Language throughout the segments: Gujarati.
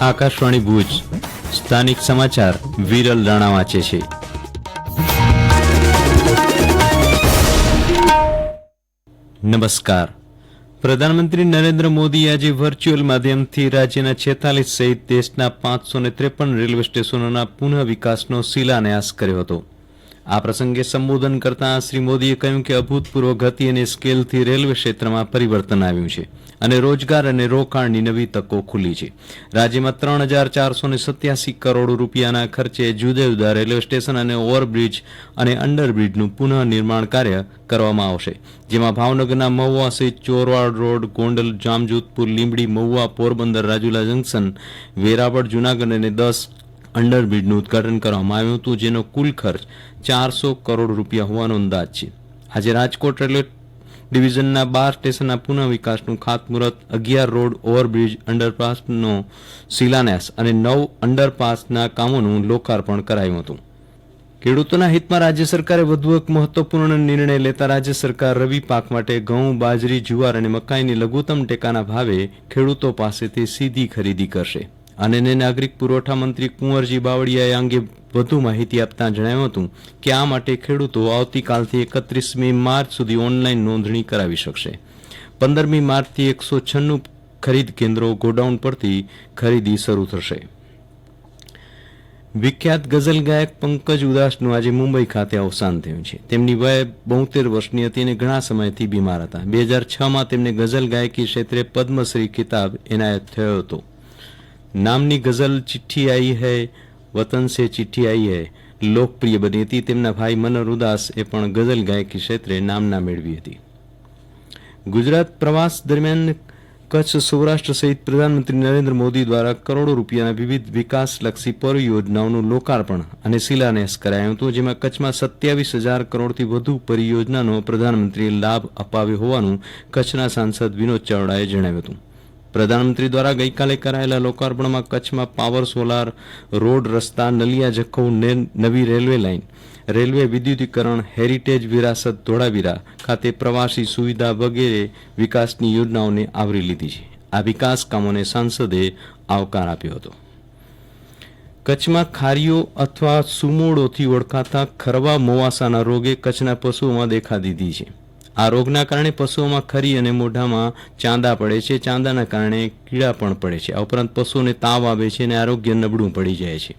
આકાશવાણી ભુજ. સ્થાનિક સમાચાર વિરલ રાણા વાંચે છે. નમસ્કાર. પ્રધાનમંત્રી નરેન્દ્ર મોદી આજે વર્ચ્યુઅલ માધ્યમથી રાજ્યના છેતાલીસ સહિત દેશના પાંચસો ત્રેપન રેલવે સ્ટેશનોના પુનઃ વિકાસનો શિલાન્યાસ કર્યો હતો. આ પ્રસંગે સંબોધન કરતા શ્રી મોદીએ કહ્યું કે અભૂતપૂર્વ ગતિ અને સ્કેલથી રેલવે ક્ષેત્રમાં પરિવર્તન આવ્યું છે અને રોજગાર અને રોકાણની નવી તકો ખુલી છે. રાજ્યમાં ત્રણ હજાર ચારસો સત્યાસી કરોડ રૂપિયાના ખર્ચે જુદા જુદા રેલવે સ્ટેશન અને ઓવરબ્રિજ અને અંડરબ્રિજનું પુનઃનિર્માણ કાર્ય કરવામાં આવશે, જેમાં ભાવનગરના મહુવા સહિત ચોરવાડ રોડ, ગોંડલ, જામજોધપુર, લીંબડી, મહુવા, પોરબંદર, રાજુલા જંકશન, વેરાવળ, જુનાગઢ અને દસ અંડરબ્રિજનું ઉદઘાટન કરવામાં આવ્યું હતું, જેનો કુલ ખર્ચ ચારસો કરોડ રૂપિયા હોવાનો અંદાજ છે. આજે રાજકોટ રેલવે ડિવિઝનના બાર સ્ટેશનના પુનઃ વિકાસનું ખાતમુહૂર્ત, અગિયાર રોડ ઓવરબ્રિજ અંડરપાસનો શિલાન્યાસ અને નવ અંડરપાસના કામોનું લોકાર્પણ કરાયું હતું. ખેડૂતોના હિતમાં રાજ્ય સરકારે વધુ એક મહત્વપૂર્ણ નિર્ણય લેતા રાજ્ય સરકાર રવિ પાક માટે ઘઉં, બાજરી, જુવાર અને મકાઈની લઘુત્તમ ટેકાના ભાવે ખેડૂતો પાસેથી સીધી ખરીદી કરશે. અને નાગરિક પુરવઠા મંત્રી કુંવરજી બાવળીયાએ અંગે વધુ માહિતી આપતા જણાવ્યું હતું કે આ માટે ખેડૂતો આવતીકાલથી એકત્રીસમી માર્ચ સુધી ઓનલાઈન નોંધણી કરાવી શકશે. પંદરમી માર્ચથી એકસો છન્નું ખરીદ કેન્દ્રો ગોડાઉન પરથી ખરીદી શરૂ થશે. વિખ્યાત ગઝલ ગાયક પંકજ ઉદાસનું આજે મુંબઈ ખાતે અવસાન થયું છે. તેમની વય બોતેર વર્ષની હતી અને ઘણા સમયથી બીમાર હતા. બે હજાર છમાં તેમને ગઝલ ગાયકી ક્ષેત્રે પદ્મશ્રી ખિતાબ એનાયત થયો હતો. નામની ગઝલ ચિઠ્ઠી આઈ હૈ, વતન સે ચિઠ્ઠી આઈ હૈ. લોકપ્રિય બની હતી તેમના ભાઈ મનોહર ઉદાસ એ પણ ગઝલ ગાયકી ક્ષેત્રે નામના મેળવી હતી. ગુજરાત પ્રવાસ દરમિયાન કચ્છ સૌરાષ્ટ્ર સહિત પ્રધાનમંત્રી નરેન્દ્ર મોદી દ્વારા કરોડો રૂપિયાના વિવિધ વિકાસલક્ષી પરિયોજનાઓનું લોકાર્પણ અને શિલાન્યાસ કરાયું હતું, જેમાં કચ્છમાં સત્યાવીસ હજાર કરોડથી વધુ પરિયોજનાનો પ્રધાનમંત્રીએ લાભ અપાવ્યો હોવાનું કચ્છના સાંસદ વિનોદ ચાવડાએ જણાવ્યું હતું. પ્રધાનમંત્રી દ્વારા ગઈકાલે કરાયેલા લોકાર્પણમાં કચ્છમાં પાવર, સોલાર, રોડ, રસ્તા, નલિયા, જખૌ નવી રેલવે લાઇન, રેલવે વિદ્યુતીકરણ, હેરિટેજ, વિરાસત, ધોળાવીરા ખાતે પ્રવાસી સુવિધા વગેરે વિકાસની યોજનાઓને આવરી લીધી છે. આ વિકાસ કામોને સાંસદે આવકાર આપ્યો હતો. કચ્છમાં ખારીઓ અથવા સુમોડોથી ઓળખાતા ખરવા, મોવાસાના રોગે કચ્છના પશુઓમાં દેખા દીધી છે. આ રોગના કારણે પશુઓમાં ખરી અને મોઢામાં ચાંદા પડે છે. ચાંદાના કારણે કીડા પણ પડે છે. આ ઉપરાંત પશુઓને તાવ આવે છે અને આરોગ્ય નબળું પડી જાય છે.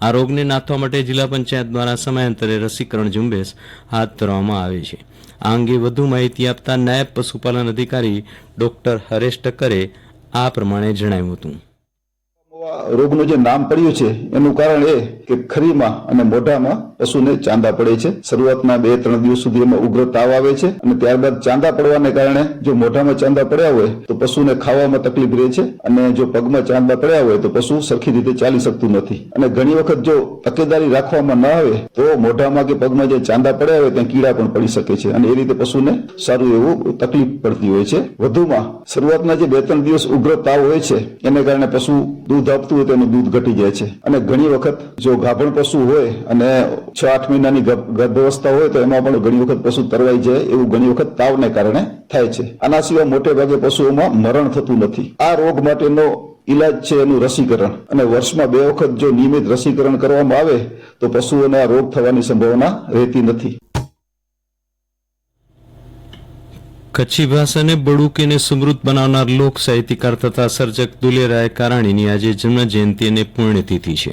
આ રોગને નાથવા માટે જિલ્લા પંચાયત દ્વારા સમયાંતરે રસીકરણ ઝુંબેશ હાથ ધરવામાં આવે છે. આ અંગે વધુ માહિતી આપતા નાયબ પશુપાલન અધિકારી ડોક્ટર હરેશ ટક્કરે આ પ્રમાણે જણાવ્યું હતું. રોગનું જે નામ પડ્યું છે, એનું કારણ એ કે ખરીમાં અને મોઢામાં પશુને ચાંદા પડે છે. શરૂઆતના બે, ત્રણ દિવસ સુધી એમાં ઉગ્ર તાવ આવે છે અને ત્યારબાદ ચાંદા પડવાને કારણે જો મોઢામાં ચાંદા પડ્યા હોય, તો પશુને ખાવામાં તકલીફ રહે છે અને જો પગમાં ચાંદા પડ્યા હોય, તો પશુ સરખી રીતે ચાલી શકતું નથી. અને ઘણી વખત જો તકેદારી રાખવામાં ન આવે, તો મોઢામાં કે પગમાં જે ચાંદા પડ્યા હોય, ત્યાં કીડા પણ પડી શકે છે અને એ રીતે પશુને સારું એવું તકલીફ પડતી હોય છે. વધુમાં, શરૂઆતના જે બે, ત્રણ દિવસ ઉગ્ર તાવ હોય છે, એને કારણે પશુ દૂધ આપતું હોય તેનું દૂધ ઘટી જાય છે. અને ઘણી વખત જો ગાભણ પશુ હોય અને છ આઠ મહિનાની ગર્ભ- ગર્ભાવસ્થા હોય તો એમાં પણ ઘણી વખત પશુ તરવાઈ જાય એવું ઘણી વખત તાવને કારણે થાય છે. આના સિવાય મોટે ભાગે પશુઓમાં મરણ થતું નથી. આ રોગ માટેનો ઈલાજ છે એનું રસીકરણ. અને વર્ષમાં બે વખત જો નિયમિત રસીકરણ કરવામાં આવે તો પશુઓને આ રોગ થવાની સંભાવના રહેતી નથી. કચ્છી ભાષાને બળુકીને સમૃદ્ધ બનાવનાર લોક સાહિત્યકાર તથા સર્જક દુલેરાય કારાણીની આજે જન્મજયંતિ અને પુણ્યતિથિ છે.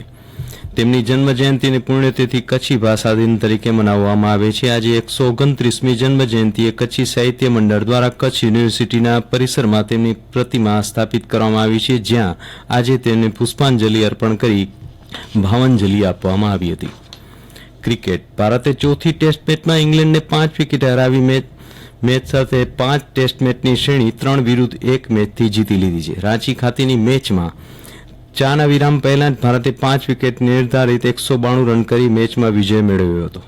તેમની જન્મ જયંતિ અને પુણ્યતિથિ કચ્છી ભાષા દિન તરીકે મનાવવામાં આવે છે. આજે એકસો ઓગણત્રીસમી જન્મજયંતિએ કચ્છી સાહિત્ય મંડળ દ્વારા કચ્છ યુનિવર્સિટીના પરિસરમાં તેમની પ્રતિમા સ્થાપિત કરવામાં આવી છે, જ્યાં આજે તેમને પુષ્પાંજલિ અર્પણ કરી ભાવાંજલિ આપવામાં આવી હતી. ક્રિકેટ ભારતે ચોથી ટેસ્ટ મેચમાં ઇંગ્લેન્ડને પાંચ વિકેટ હરાવી મેચ મેચ સાથે પાંચ ટેસ્ટ મેચની શ્રેણી ત્રણ વિરુદ્ધ એક મેચથી જીતી લીધી છે. રાંચી ખાતેની મેચમાં ચાના વિરામ પહેલા જ ભારતે પાંચ વિકેટ નિર્ધારિત એકસો બાણું રન કરી મેચમાં વિજય મેળવ્યો હતો.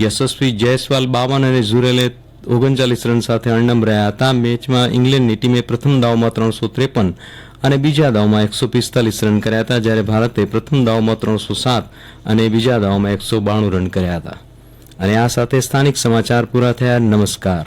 યશસ્વી જયસ્વાલ બાવન અને ઝુરેલે ઓગણચાલીસ રન સાથે અણનમ રહ્યા હતા. મેચમાં ઇંગ્લેન્ડની ટીમે પ્રથમ દાવમાં ત્રણસો ત્રેપન અને બીજા દાવમાં એકસો પિસ્તાલીસ રન કર્યા હતા, જ્યારે ભારતે પ્રથમ દાવમાં ત્રણસો સાત અને બીજા દાવમાં એકસો બાણું રન કર્યા હતા. અને આ સાથે સ્થાનિક સમાચાર પૂરા થયા. નમસ્કાર.